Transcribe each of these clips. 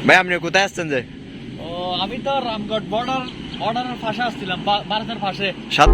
ভাই আপনি কোথায় আসছেন যে? ও আমি তো রামগড় বর্ডার বর্ডারের পাশে আসছিলাম ভারতের পাশে। সাত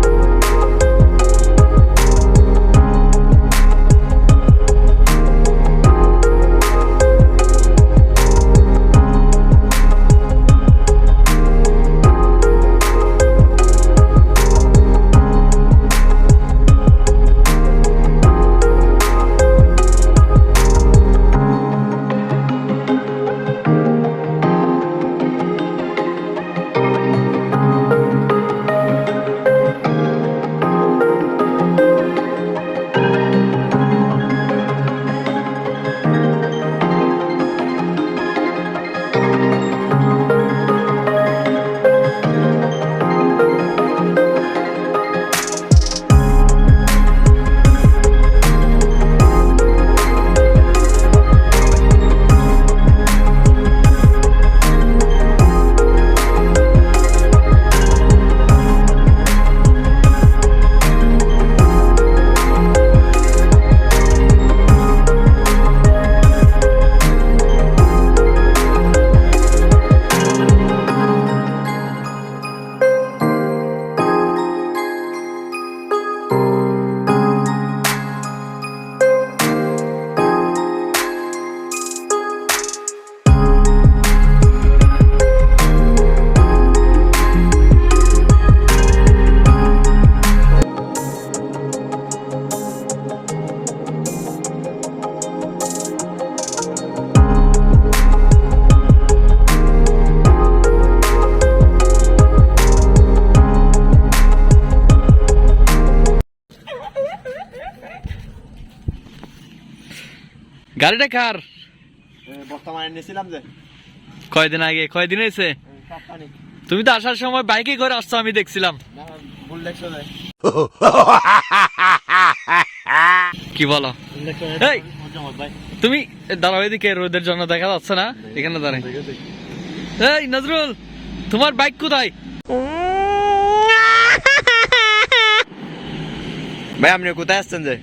গাড়িটা কার? বর্তমানে নিয়েছিলাম যে। কয়দিন আগে? কয়দিন হয়েছে? তুমি তো আসার সময় বাইকে করে আসছো আমি দেখছিলাম। ভুল কি বলো? তুমি দাঁড়াও এদিকে রোদের জন্য দেখা যাচ্ছে না? এখানে দাঁড়াই। এই নজরুল তোমার বাইক কোথায়? ভাই আপনি কোথায় আসছেন যে?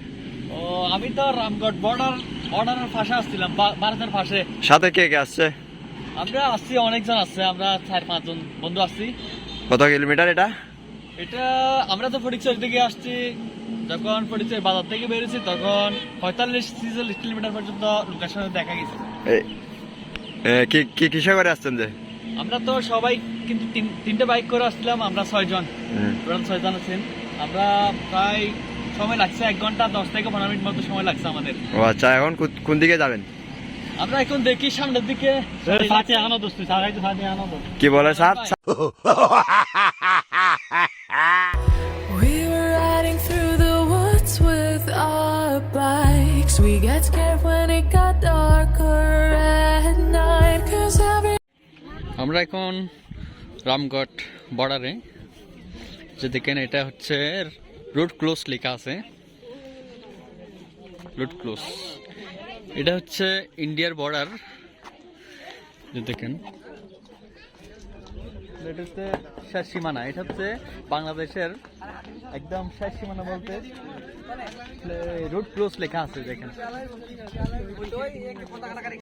ও আমি তো রামগড় বর্ডার বর্ডারের পাশে আসছিলাম ভারতের পাশে। সাথে কে কে আসছে? আমরা আসছি অনেকজন আসছে আমরা চার পাঁচজন বন্ধু আসছি। কত কিলোমিটার এটা? এটা আমরা তো ফটিকচর দিকে আসছি যখন ফটিকচর বাজার থেকে বেরিয়েছি তখন পঁয়তাল্লিশ ছিচল্লিশ কিলোমিটার পর্যন্ত লোকেশনে দেখা গেছে। কি কি কিসে করে আসছেন যে? আমরা তো সবাই কিন্তু তিন- তিনটে বাইক করে আসছিলাম আমরা ছয়জন। টোটাল ছয়জন আছেন। আমরা প্রায় সময় লাগছে এক ঘণ্টা দশ থেকে পনেরো মিনিট মতো সময় লাগছে আমাদের। ও আচ্ছা এখন কোন দিকে যাবেন? আমরা এখন দেখি সামনের দিকে। সাথে আনো দোস্ত সারাই তো সাথে আনো কি বলে sir We were riding through the woods with our bikes. We get scared when it got darker at night. Cause every আমরা এখন রামগড় বর্ডারে যে দেখেন এটা হচ্ছে রোড ক্লোজ লেখা আছে। রোড ক্লোজ এটা হচ্ছে ইন্ডিয়ার বর্ডার। দেখেন। এটা হচ্ছে শেষ সীমানা। এটা হচ্ছে বাংলাদেশের একদম শেষ সীমানা বলতে রোড ক্লোজ লেখা আছে, দেখেন।